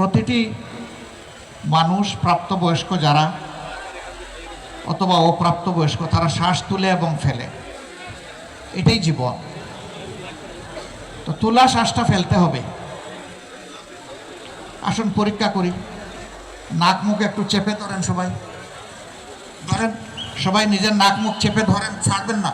প্রতিটি মানুষ প্রাপ্তবয়স্ক যারা, অথবা অপ্রাপ্তবয়স্ক, তারা শ্বাস তুলে এবং ফেলে। এটাই জীবন। তো তোলা শ্বাসটা ফেলতে হবে। আসুন, পরীক্ষা করি। নাক মুখ একটু চেপে ধরেন সবাই। ধরেন, সবাই নিজের নাক মুখ চেপে ধরেন, ছাড়বেন না।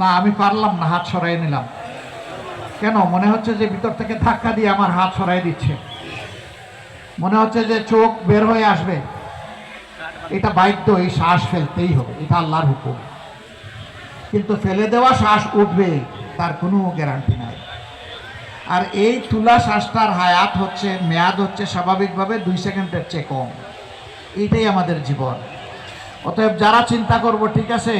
না, আমি পারলাম না, হাত সরাই নিলাম। কেন? মনে হচ্ছে যে ভিতর থেকে ধাক্কা দিয়ে আমার হাত সরাই দিচ্ছে। মনে হচ্ছে যে চোখ বের হয়ে আসবে। এটা বাধ্য, এই শ্বাস ফেলতেই হবে, এটা আল্লাহর হুকুম। কিন্তু ফেলে দেওয়া শ্বাস উঠবে, তার কোনো গ্যারান্টি নাই। আর এই তুলা শ্বাসটার হায়াত হচ্ছে, মেয়াদ হচ্ছে স্বাভাবিকভাবে দুই সেকেন্ডের চেয়ে কম। এইটাই আমাদের জীবন। অতএব যারা চিন্তা করব, ঠিক আছে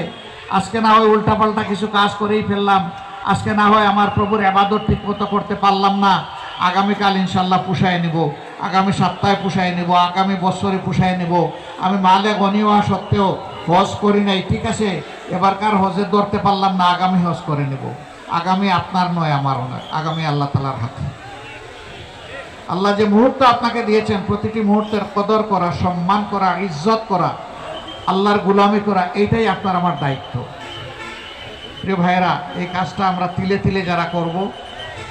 আজকে না হয় উল্টাপাল্টা কিছু কাজ করেই ফেললাম। আজকে না হয় আমার প্রভুর আবাদত ঠিক মতো করতে পারলাম না। আগামীকাল ইনশাল্লাহ পুষায় নিব। আগামী সপ্তাহে পুষায় নিব। আগামী বছরে পুষায় নিব। আমি মালে গনি হওয়া সত্ত্বেও হজ করি নাই। ঠিক আছে, এবারকার হজে ধরতে পারলাম না, আগামী হজ করে নেব। আগামী আপনার নয়, আমারও নয়। আগামী আল্লাহ তালার হাতে। আল্লাহ যে মুহূর্ত আপনাকে দিয়েছেন, প্রতিটি মুহূর্তের কদর করা, সম্মান করা, ইজ্জত করা আল্লাহর গুলামি করা এইটাই আপনার আমার দায়িত্ব। প্রিয় ভাইয়েরা, এই কাজটা আমরা তিলে তিলে যারা করব,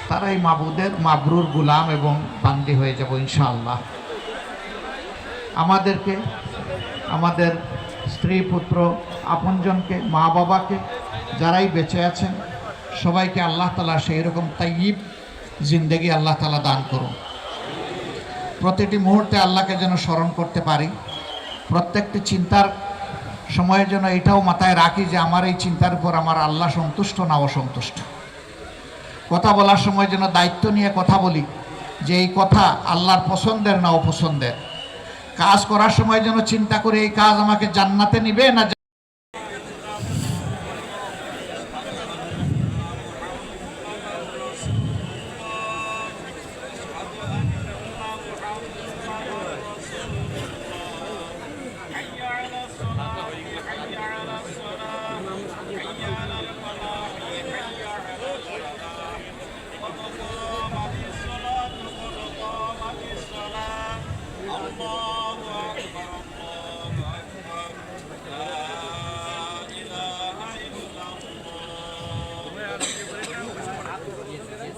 তারাই মাবুদের, মাবরুর গুলাম এবং বান্দি হয়ে যাব ইনশাআল্লাহ। আমাদেরকে, আমাদের স্ত্রী, পুত্র, আপনজনকে, মা বাবাকে যারাই বেঁচে আছেন, সবাইকে আল্লাহ তালা সেই রকম তাইব জিন্দেগি আল্লাহ তালা দান করুন। প্রতিটি মুহূর্তে আল্লাহকে যেন স্মরণ করতে পারি, প্রত্যেকটি চিন্তার সময়ের জন্য এটাও মাথায় রাখি যে আমার এই চিন্তার উপর আমার আল্লাহ সন্তুষ্ট না অসন্তুষ্ট। কথা বলার সময় যেন দায়িত্ব নিয়ে কথা বলি যে এই কথা আল্লাহর পছন্দের না অপছন্দের। কাজ করার সময় যেন চিন্তা করে এই কাজ আমাকে জান্নাতে নিবে না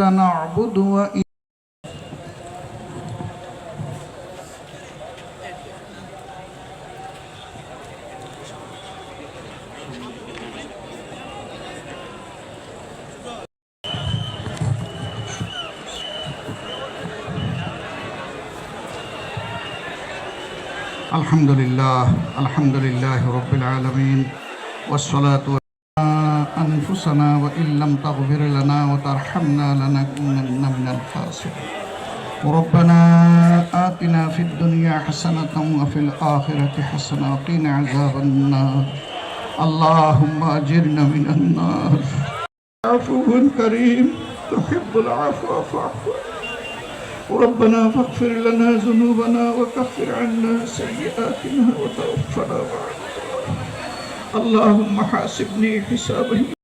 إياك نعبد وإياك الحمد لله الحمد لله رب العالمين والصلاة أنفسنا وإن لم تغفر لنا وترحمنا لنكونن من الخاسرين ربنا آتنا في الدنيا حسنة وفي الآخرة حسنة وقنا عذاب النار اللهم أجرنا من النار عفو كريم تحب العفو فاعف عنا. ربنا فاغفر لنا ذنوبنا وكفر عنا سيئاتنا وتوفنا مع الأبرار. اللهم حاسبني حسابا